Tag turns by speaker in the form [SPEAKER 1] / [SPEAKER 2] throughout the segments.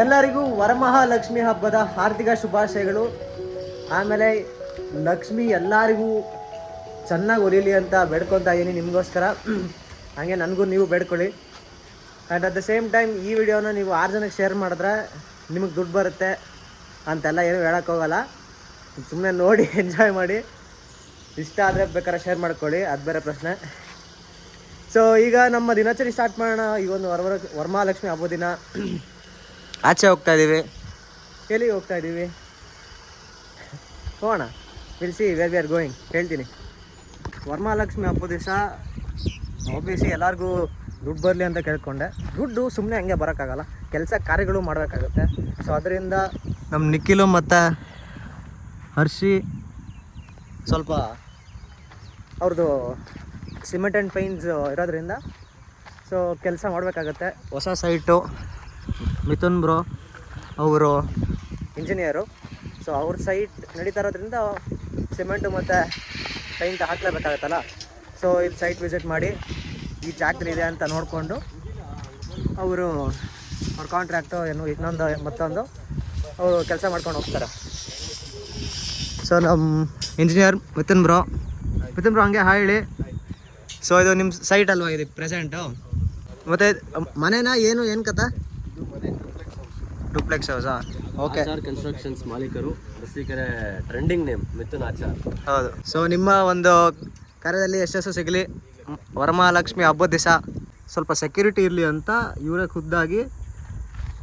[SPEAKER 1] ಎಲ್ಲರಿಗೂ ವರಮಹಾಲಕ್ಷ್ಮಿ ಹಬ್ಬದ ಹಾರ್ದಿಕ ಶುಭಾಶಯಗಳು. ಆಮೇಲೆ ಲಕ್ಷ್ಮಿ ಎಲ್ಲರಿಗೂ ಚೆನ್ನಾಗಿ ಒಲಿಲಿ ಅಂತ ಬೇಡ್ಕೊತಾ ಇದ್ದೀನಿ ನಿಮಗೋಸ್ಕರ. ಹಾಗೆ ನನಗೂ ನೀವು ಬೇಡ್ಕೊಳ್ಳಿ. And at the same time ಈ ವಿಡಿಯೋನ ನೀವು ಆರು ಜನಕ್ಕೆ ಶೇರ್ ಮಾಡಿದ್ರೆ ನಿಮಗೆ ದುಡ್ಡು ಬರುತ್ತೆ ಅಂತೆಲ್ಲ ಏನು ಹೇಳೋಕ್ಕೋಗಲ್ಲ. ಸುಮ್ಮನೆ ನೋಡಿ ಎಂಜಾಯ್ ಮಾಡಿ. ಇಷ್ಟ ಆದರೆ ಬೇಕಾದ್ರೆ ಶೇರ್ ಮಾಡ್ಕೊಳ್ಳಿ, ಅದು ಬೇರೆ ಪ್ರಶ್ನೆ. ಸೊ ಈಗ ನಮ್ಮ ದಿನಚರಿ ಸ್ಟಾರ್ಟ್ ಮಾಡೋಣ. ಈ ಒಂದು ವರ ವರಮಹಾಲಕ್ಷ್ಮಿ ಹಬ್ಬದ ದಿನ. ಆಚೆ ಹೋಗ್ತಾ ಇದ್ದೀವಿ ಎಲ್ಲಿಗೆ ಹೋಗ್ತಾ ಇದ್ದೀವಿ ಹೋಗೋಣ. Will see where we are going ಹೇಳ್ತೀನಿ. ವರಮಹಾಲಕ್ಷ್ಮಿ ಹಬ್ಬದ ದಿವಸ ಒಬ್ಬಿಸಿ ಎಲ್ಲರಿಗೂ ದುಡ್ಡು ಬರಲಿ ಅಂತ ಕೇಳ್ಕೊಂಡೆ. ದುಡ್ಡು ಸುಮ್ಮನೆ ಹಂಗೆ ಬರೋಕ್ಕಾಗಲ್ಲ. ಕೆಲಸ ಕಾರ್ಯಗಳು ಮಾಡಬೇಕಾಗುತ್ತೆ. ಸೊ ಅದರಿಂದ ನಮ್ಮ ನಿಖಿಲು ಮತ್ತು ಹರ್ಷಿ ಸ್ವಲ್ಪ ಅವ್ರದ್ದು ಸಿಮೆಂಟ್ ಆ್ಯಂಡ್ ಪೈನ್ಸ್ ಇರೋದ್ರಿಂದ ಸೊ ಕೆಲಸ ಮಾಡಬೇಕಾಗತ್ತೆ. ಹೊಸ ಸೈಟು ಮಿಥುನ್ ಬ್ರೋ ಅವರು ಇಂಜಿನಿಯರು. ಸೊ ಅವ್ರ ಸೈಟ್ ನಡೀತಾ ಇರೋದ್ರಿಂದ ಸಿಮೆಂಟು ಮತ್ತು ಪೈಂಟ್ ಹಾಕ್ಲೇಬೇಕಾಗತ್ತಲ್ಲ? ಸೊ ಇಲ್ಲಿ ಸೈಟ್ ವಿಸಿಟ್ ಮಾಡಿ ಈ ಜಾಗದಲ್ಲಿ ಇದೆ ಅಂತ ನೋಡಿಕೊಂಡು ಅವರು ಅವ್ರ ಕಾಂಟ್ರ್ಯಾಕ್ಟು ಏನು ಇನ್ನೊಂದು ಮತ್ತೊಂದು ಅವರು ಕೆಲಸ ಮಾಡ್ಕೊಂಡು ಹೋಗ್ತಾರೆ. ಸೊ ನಮ್ಮ engineer Mithun bro. Mithun bro ಹಂಗೆ ಹಾಯ್ ಹೇಳಿ. ಸೊ ಇದು ನಿಮ್ಮ ಸೈಟ್ ಅಲ್ವಾ ಇದು ಪ್ರೆಸೆಂಟು ಮತ್ತು ಮನೇನ ಏನು ಏನು ಕತೆ ಡೂಪ್ಲೆಕ್ಸ್ ಹೌಸಾ ಓಕೆ
[SPEAKER 2] ಆಚಾರ್ ಕನ್ಸ್ಟ್ರಕ್ಷನ್ಸ್ ಮಾಲೀಕರು ಅರಸೀಕೆರೆ ಟ್ರೆಂಡಿಂಗ್ ನೇಮ್ ಮಿಥುನ್ ಆಚಾರ್.
[SPEAKER 1] ಹೌದು. ಸೊ ನಿಮ್ಮ ಒಂದು ಕಾರ್ಯದಲ್ಲಿ ಯಶಸ್ಸು ಸಿಗಲಿ. ವರಮಹಾಲಕ್ಷ್ಮಿ ಹಬ್ಬದ ದಿವಸ ಸ್ವಲ್ಪ ಸೆಕ್ಯೂರಿಟಿ ಇರಲಿ ಅಂತ ಇವರೇ ಖುದ್ದಾಗಿ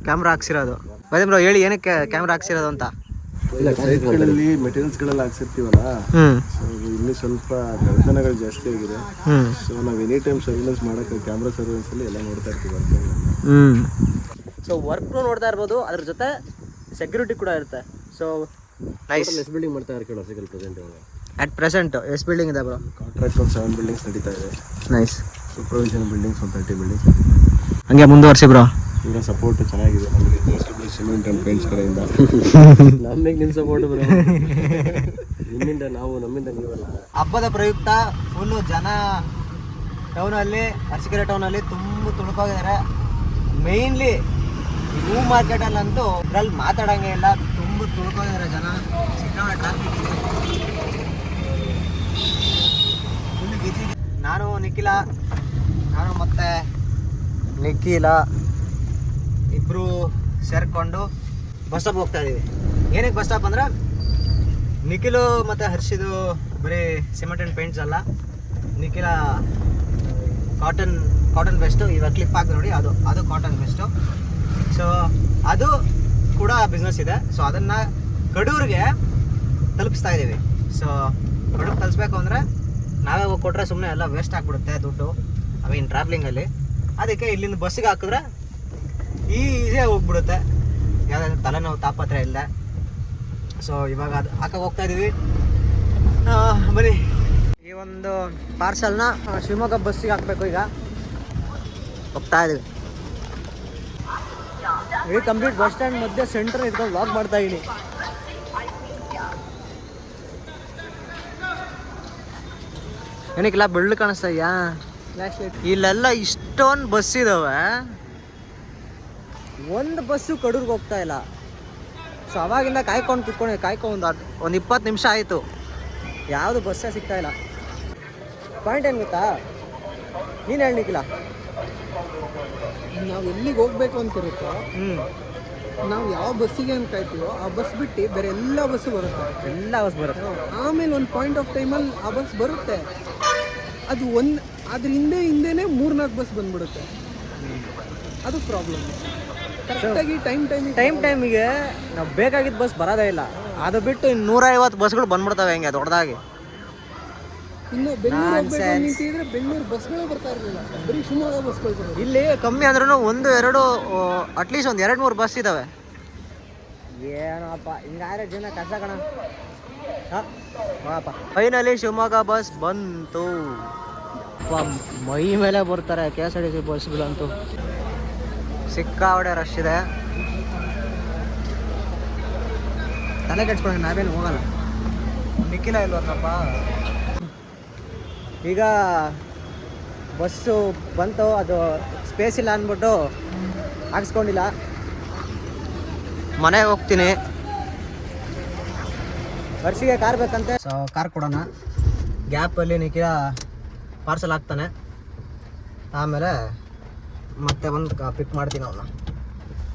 [SPEAKER 1] ಕ್ಯಾಮ್ರಾ ಹಾಕ್ಸಿರೋದು. ಅದೇ ಬ್ರೋ ಹೇಳಿ ಏನಕ್ಕೆ ಕ್ಯಾಮ್ರಾ ಹಾಕ್ಸಿರೋದು ಅಂತ?
[SPEAKER 3] ಸೈಟ್ಗಳಲ್ಲಿ ಮೆಟೀರಿಯಲ್ಸ್ಗಳೆಲ್ಲ ಹಾಕ್ಸಿರ್ತೀವಲ್ಲ? ಸೊ ಇಲ್ಲಿ ಸ್ವಲ್ಪ ಕಳ್ತನಗಳು ಜಾಸ್ತಿ ಆಗಿದೆ. ಸೊ ನಾವು ಎನಿ ಟೈಮ್ ಸರ್ವಿಲೆನ್ಸ್ ಮಾಡೋಕ್ಕೆ ಕ್ಯಾಮ್ರಾ ಸರ್ವಿಲೆನ್ಸಲ್ಲಿ ಎಲ್ಲ ನೋಡ್ತಾ ಇರ್ತೀವಿ
[SPEAKER 1] ಹ್ಞೂ ಸೊ ವರ್ಕ್ನು ನೋಡ್ತಾ ಇರ್ಬೋದು ಅದ್ರ ಜೊತೆ ಸೆಕ್ಯೂರಿಟಿ ಕೂಡ ಇರುತ್ತೆ. ಸೊ ನೈಸ್
[SPEAKER 2] ಎಸ್ ಬಿಲ್ಡಿಂಗ್ ಮಾಡ್ತಾ ಇರ್ತೀವಿ ಸಿಗಲ್ ಪ್ರೆಸೆಂಟ್
[SPEAKER 1] ಅಟ್ ಪ್ರೆಸೆಂಟ್ ಎಸ್ ಬಿಲ್ಡಿಂಗ್ ಇದೆ ಬ್ರೋ
[SPEAKER 3] ಕಾಂಟ್ರಾಕ್ಟ್ ಒಂದು ಸೆವೆನ್ ಬಿಲ್ಡಿಂಗ್ಸ್ ನಡೀತಾ ಇದೆ.
[SPEAKER 1] ನೈಸ್
[SPEAKER 3] ಸೂಪರ್ವಿಷನ್ ಬಿಲ್ಡಿಂಗ್ಸ್ ಒಂದು ತರ್ಟಿ ಬಿಲ್ಡಿಂಗ್ಸ್
[SPEAKER 1] ಹಂಗೆ ಮುಂದುವರ್ಸಿ ಬ್ರೋ
[SPEAKER 3] ಇವರ ಸಪೋರ್ಟ್ ಚೆನ್ನಾಗಿದೆ ನಮಗೆ ಸಿಮೆಂಟ್ ಆ್ಯಂಡ್ ಪೇಂಟ್ಸ್ ಕಡೆಯಿಂದ.
[SPEAKER 2] ನಮಗೆ ನಿಮ್ಮ ಸಪೋರ್ಟ್ ಬರೋ ನಿಮ್ಮಿಂದ ನಾವು ನಮ್ಮಿಂದ ನೀವಲ್ಲ.
[SPEAKER 1] ಹಬ್ಬದ ಪ್ರಯುಕ್ತ ಫುಲ್ಲು ಜನ ಟೌನಲ್ಲಿ ಟೌನ್ ಟೌನಲ್ಲಿ ತುಂಬ ತುಳುಕೋಗಿದ್ದಾರೆ. ಮೇಯ್ನ್ಲಿ ಹೂ ಮಾರ್ಕೆಟಲ್ಲಂತೂ ಇದ್ರಲ್ಲಿ ಮಾತಾಡಂಗೆ ಇಲ್ಲ. ತುಂಬ ತುಳ್ಕೊಂಡಿದ್ದಾರೆ ಜನ. ಸಿಕ್ಕಾಪಟ್ಟೆ ನಾನು ನಿಖಿಲ, ನಾನು ಮತ್ತೆ ನಿಖಿಲ ಇಬ್ರು ಸೇರಿಕೊಂಡು ಬಸ್ ಸ್ಟಾಪ್ ಹೋಗ್ತಾ ಇದ್ದೀವಿ ಏನಕ್ಕೆ ಬಸ್ ಸ್ಟಾಪ್ ಅಂದ್ರೆ ನಿಖಿಲು ಮತ್ತು ಹರ್ಷಿದು ಬರೀ ಸಿಮೆಂಟ್ ಆ್ಯಂಡ್ ಪೇಂಟ್ಸ್ ಅಲ್ಲ. ನಿಖಿಲ ಕಾಟನ್ ಕಾಟನ್ ಬೆಸ್ಟು ಇವಾಗ ಕ್ಲಿಪ್ ಹಾಕಿ ನೋಡಿ, ಅದು ಅದು ಕಾಟನ್ ಬೆಸ್ಟು ಸೊ ಅದು ಕೂಡ ಬಿಸ್ನೆಸ್ ಇದೆ. ಸೊ ಅದನ್ನು ಕಡೂರಿಗೆ ತಲುಪಿಸ್ತಾ ಇದ್ದೀವಿ ಸೊ ಕಡೂರು ತಲುಪಿಸ್ಬೇಕು ಅಂದರೆ ನಾವೇ ಹೋಗಿ ಕೊಟ್ಟರೆ ಸುಮ್ಮನೆ ಎಲ್ಲ ವೇಸ್ಟ್ ಆಗಿಬಿಡುತ್ತೆ ದುಡ್ಡು. ಐ ಮೀನ್ ಟ್ರಾವೆಲಿಂಗಲ್ಲಿ ಅದಕ್ಕೆ ಇಲ್ಲಿಂದ ಬಸ್ಸಿಗೆ ಹಾಕಿದ್ರೆ ಈಸಿಯಾಗಿ ಹೋಗ್ಬಿಡುತ್ತೆ. ಯಾವುದಾದ್ರೂ ತಲೆನೋವು ತಾಪತ್ರ ಇಲ್ಲ ಸೊ ಇವಾಗ ಅದು ಹಾಕಕ್ಕೆ ಹೋಗ್ತಾ ಇದೀವಿ. ಆ, ಬನ್ನಿ. ಈ ಒಂದು ಪಾರ್ಸಲ್ನ ಶಿವಮೊಗ್ಗ ಬಸ್ಸಿಗೆ ಹಾಕಬೇಕು ಈಗ. ಹೋಗ್ತಾ ಇದೀವಿ. ಇಡೀ ಕಂಪ್ಲೀಟ್ ಬಸ್ ಸ್ಟ್ಯಾಂಡ್ ಮಧ್ಯೆ ಸೆಂಟರ್ ಇಟ್ಕೊಂಡು ವಾಕ್ ಮಾಡ್ತಾ ಇದೀನಿ. ಏನಕ್ಕೆಲ್ಲ ಬೆಳ್ಳು ಕಾಣಿಸ್ತಾ ಇದೆಯಾ? ಇಲ್ಲೆಲ್ಲ ಇಷ್ಟೊಂದು ಬಸ್ ಇದಾವೆ. ಒಂದು ಬಸ್ಸು ಕಡೂರ್ಗೆ ಹೋಗ್ತಾ ಇಲ್ಲ. ಸೊ ಅವಾಗಿಂದ ಕಾಯ್ಕೊಂಡು ಕುತ್ಕೊಂಡು ಕಾಯ್ಕೊಂಡು ಅದು ಒಂದು ಇಪ್ಪತ್ತು ನಿಮಿಷ ಆಯಿತು. ಯಾವುದು ಬಸ್ಸೇ ಸಿಗ್ತಾ ಇಲ್ಲ. ಪಾಯಿಂಟ್ ಏನು ಗೊತ್ತಾ? ನೀನು ಹೇಳಲಿಕ್ಕಿಲ್ಲ
[SPEAKER 4] ನಾವು ಎಲ್ಲಿಗೆ ಹೋಗ್ಬೇಕು ಅಂತಿರುತ್ತೋ
[SPEAKER 1] ಹ್ಞೂ
[SPEAKER 4] ನಾವು ಯಾವ ಬಸ್ಸಿಗೆ ಅಂತ ಕಾಯ್ತೀವೋ ಆ ಬಸ್ ಬಿಟ್ಟು ಬೇರೆ ಎಲ್ಲ ಬಸ್ಸು ಬರುತ್ತೆ.
[SPEAKER 1] ಎಲ್ಲ ಬಸ್ ಬರುತ್ತೆ.
[SPEAKER 4] ಆಮೇಲೆ ಒಂದು ಪಾಯಿಂಟ್ ಆಫ್ ಟೈಮಲ್ಲಿ ಆ ಬಸ್ ಬರುತ್ತೆ. ಅದು ಒಂದು ಅದ್ರ ಹಿಂದೆ ಹಿಂದೆನೇ ಮೂರ್ನಾಲ್ಕು ಬಸ್ ಬಂದ್ಬಿಡುತ್ತೆ. ಅದು ಪ್ರಾಬ್ಲಮ್ ಕರೆಕ್ಟಾಗಿ ಟೈಮ್ ಟೈಮ್
[SPEAKER 1] ಟೈಮ್ ಟೈಮಿಗೆ ನಾವು ಬೇಕಾಗಿದ್ದ ಬಸ್ ಬರೋದೇ ಇಲ್ಲ. ಅದು ಬಿಟ್ಟು ಇನ್ನು ನೂರೈವತ್ತು ಬಸ್ಗಳು ಬಂದ್ಬಿಡ್ತವೆ ಹೆಂಗೆ ದೊಡ್ಡದಾಗಿ.
[SPEAKER 4] ಇನ್ನು ಬೆಂಗಳೂರು ಬೆಂಗಳೂರು ಬಸ್ಗಳೇ ಬರ್ತಾ ಇರಲಿಲ್ಲ. ಬರೀ ಶಿವಮೊಗ್ಗ ಬಸ್ಗಳು ಬರೋದು.
[SPEAKER 1] ಇಲ್ಲಿ ಕಮ್ಮಿ ಅಂದ್ರೂ ಒಂದು ಎರಡು ಅಟ್ಲೀಸ್ಟ್ ಒಂದು ಎರಡು ಮೂರು ಬಸ್ ಇದಾವೆ. ಏನಪ್ಪ ಹಿಂಗಾದ್ರೆ ಜೀವನ ಕಷ್ಟ ಕಣ. ಫೈನಲಿ ಶಿವಮೊಗ್ಗ ಬಸ್ ಬಂತು. ಅಪ್ಪ, ಮೈ ಮೇಲೆ ಬರ್ತಾರೆ K S R T C ಬಸ್ಗಳಂತೂ ಸಿಕ್ಕಾವಡೆ ರಶ್ ಇದೆ. ತಲೆ ಕೆಡ್ಸ್ಕೊಂಡು ನಾವೇನು ಹೋಗಲ್ಲ. ನಿಖಿಲ ಇಲ್ವಲ್ಲಪ್ಪ ಈಗ ಬಸ್ಸು ಬಂತು, ಅದು ಸ್ಪೇಸ್ ಇಲ್ಲ ಅಂದ್ಬಿಟ್ಟು ಹಾಕ್ಸ್ಕೊಂಡಿಲ್ಲ. ಮನೆಗೆ ಹೋಗ್ತೀನಿ. ವರ್ಷಿಗೆ ಕಾರ್ ಬೇಕಂತೆ. ಸೊ ಕಾರ್ ಕೊಡೋಣ. ಗ್ಯಾಪಲ್ಲಿ ನಿಖಿಲ ಪಾರ್ಸಲ್ ಹಾಕ್ತಾನೆ. ಆಮೇಲೆ ಮತ್ತೆ ಬಂದು ಪಿಕ್ ಮಾಡ್ತೀನಿ ಅವನ್ನ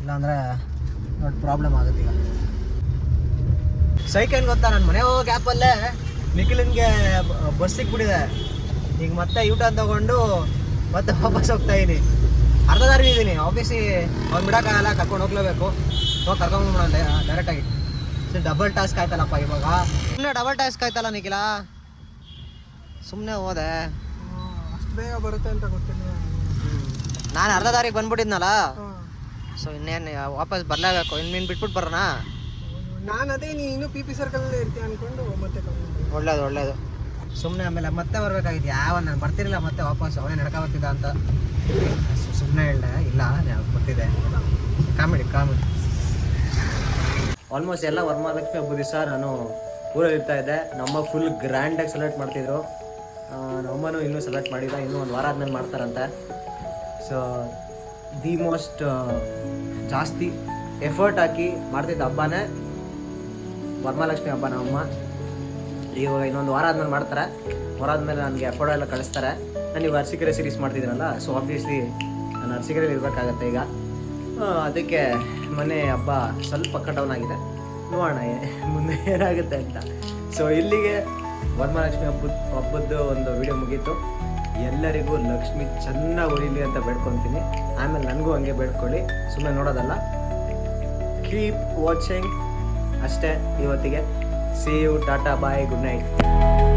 [SPEAKER 1] ಇಲ್ಲಾಂದರೆ ದೊಡ್ಡ ಪ್ರಾಬ್ಲಮ್ ಆಗುತ್ತೆ ಈಗ. ಸೈಕಲ್ ಗೊತ್ತಾ ನನ್ನ ಮನೆ? ಹೋಗೋ ಗ್ಯಾಪಲ್ಲೇ ನಿಖಿಲನ್ಗೆ ಬಸ್ ಸಿಕ್ಬಿಟ್ಟಿದೆ. ಈಗ ಮತ್ತೆ ಯೂಟರ್ನ್ ತಗೊಂಡು ಮತ್ತೆ ವಾಪಸ್ ಹೋಗ್ತಾ ಇದ್ದೀನಿ ಅರ್ಧ ದಾರಿ ಇದ್ದೀನಿ ಆಫೀಸಿಗೆ ಅವ್ನು ಬಿಡೋಕ್ಕಾಗಲ್ಲ ಕರ್ಕೊಂಡು ಹೋಗ್ಲೇಬೇಕು. ಹೋಗಿ ಕರ್ಕೊಂಡ್ಬಿಡೋಣ ಡೈರೆಕ್ಟಾಗಿ ಡಬಲ್ ಟಾಸ್ಕ್ ಆಯ್ತಲ್ಲಪ್ಪ ಇವಾಗ. ಸುಮ್ಮನೆ ಡಬಲ್ ಟಾಸ್ಕ್ ಆಯ್ತಲ್ಲ ನಿಖಿಲ? ಸುಮ್ಮನೆ ಹೋದೆ.
[SPEAKER 4] ಅಷ್ಟು ಬೇಗ ಬರುತ್ತೆ ಅಂತ ಗೊತ್ತಿಲ್ಲ.
[SPEAKER 1] ನಾನು ಅರ್ಧ ದಾರಿಗೆ ಬಂದ್ಬಿಟ್ಟಿದ್ನಲ್ಲ? ಸೊ ಇನ್ನೇನು ವಾಪಸ್ ಬರಲೇಬೇಕು. ಇನ್ನು ನೀನು ಬಿಟ್ಬಿಟ್ಟು ಬರೋಣ
[SPEAKER 4] ನಾನು ಅದೇ ನೀನು ಪಿ ಪಿ ಸರ್ಕಲಲ್ಲಿ ಇರ್ತೀಯ ಅನ್ಕೊಂಡು ಮತ್ತೆ.
[SPEAKER 1] ಒಳ್ಳೇದು ಒಳ್ಳೇದು. ಸುಮ್ಮನೆ ಆಮೇಲೆ ಮತ್ತೆ ಬರ್ಬೇಕಾಗಿತ್ತು ಯಾವ ನಾನು ಬರ್ತಿರಲಿಲ್ಲ, ಮತ್ತೆ ವಾಪಸ್ ಅವನೇ ನಡ್ಕ ಬರ್ತಿದ್ದ ಅಂತ. ಸುಮ್ಮನೆ ಹೇಳ್ದೆ, ಇಲ್ಲ ನಾನು ಬರ್ತಿದ್ದೆ. ಕಾಮಿಡಿ ಕಾಮಿಡಿ ಆಲ್ಮೋಸ್ಟ್ ಎಲ್ಲ ವರಮಹಾಲಕ್ಷ್ಮಿ ಹಬ್ಬದ ದಿವಸ ನಾನು ಊರಲ್ಲಿ ಇರ್ತಾ ಇದ್ದೆ. ನಮ್ಮ ಫುಲ್ ಗ್ರ್ಯಾಂಡಾಗಿ ಸೆಲೆಕ್ಟ್ ಮಾಡ್ತಿದ್ರು. ನಮ್ಮನು ಇನ್ನೂ ಸೆಲೆಕ್ಟ್ ಮಾಡಿಲ್ಲ, ಇನ್ನೂ ಒಂದು ವಾರ ಆದ್ಮೇಲೆ ಮಾಡ್ತಾರಂತೆ. ಸೊ ದಿ ಮೋಸ್ಟ್ ಜಾಸ್ತಿ ಎಫರ್ಟ್ ಹಾಕಿ ಮಾಡ್ತಿದ್ದ ಹಬ್ಬನೇ ವರಮಹಾಲಕ್ಷ್ಮಿ ಹಬ್ಬ ನಮ್ಮಮ್ಮ. ಇವಾಗ ಇನ್ನೊಂದು ವಾರ ಆದ್ಮೇಲೆ ಮಾಡ್ತಾರೆ. ವಾರ ಆದ್ಮೇಲೆ ನನಗೆ ಫೋಟೋ ಎಲ್ಲ ಕಳಿಸ್ತಾರೆ. ನಾನು ಇವಾಗ ಅರ್ಸಿಕೆರೆ ಸೀರೀಸ್ ಮಾಡ್ತಿದ್ದೀನಲ್ಲ ಸೊ ಆಬ್ವಿಯಸ್ಲಿ ನಾನು ಅರ್ಸಿಕೆರೆಯಲ್ಲಿ ಇರಬೇಕಾಗತ್ತೆ ಈಗ. ಅದಕ್ಕೆ ಮನೆ ಹಬ್ಬ ಸ್ವಲ್ಪ ಕಟೌನ್ ಆಗಿದೆ. ನೋಡೋಣ ಮುಂದೆ ಏನಾಗುತ್ತೆ ಅಂತ. ಸೊ ಇಲ್ಲಿಗೆ ವರಮಹಾಲಕ್ಷ್ಮಿ ಹಬ್ಬದ, ಹಬ್ಬದ್ದು ಒಂದು ವಿಡಿಯೋ ಮುಗೀತು. ಎಲ್ಲರಿಗೂ ಲಕ್ಷ್ಮಿ ಚೆನ್ನಾಗಿ ಉಳಿಲಿ ಅಂತ ಬೇಡ್ಕೊತೀನಿ. ಆಮೇಲೆ ನನಗೂ ಹಂಗೆ ಬೇಡ್ಕೊಳ್ಳಿ. ಸುಮ್ಮನೆ ನೋಡೋದಲ್ಲ. ಕೀಪ್ ವಾಚಿಂಗ್ ಅಷ್ಟೇ ಇವತ್ತಿಗೆ. See you tata bye good night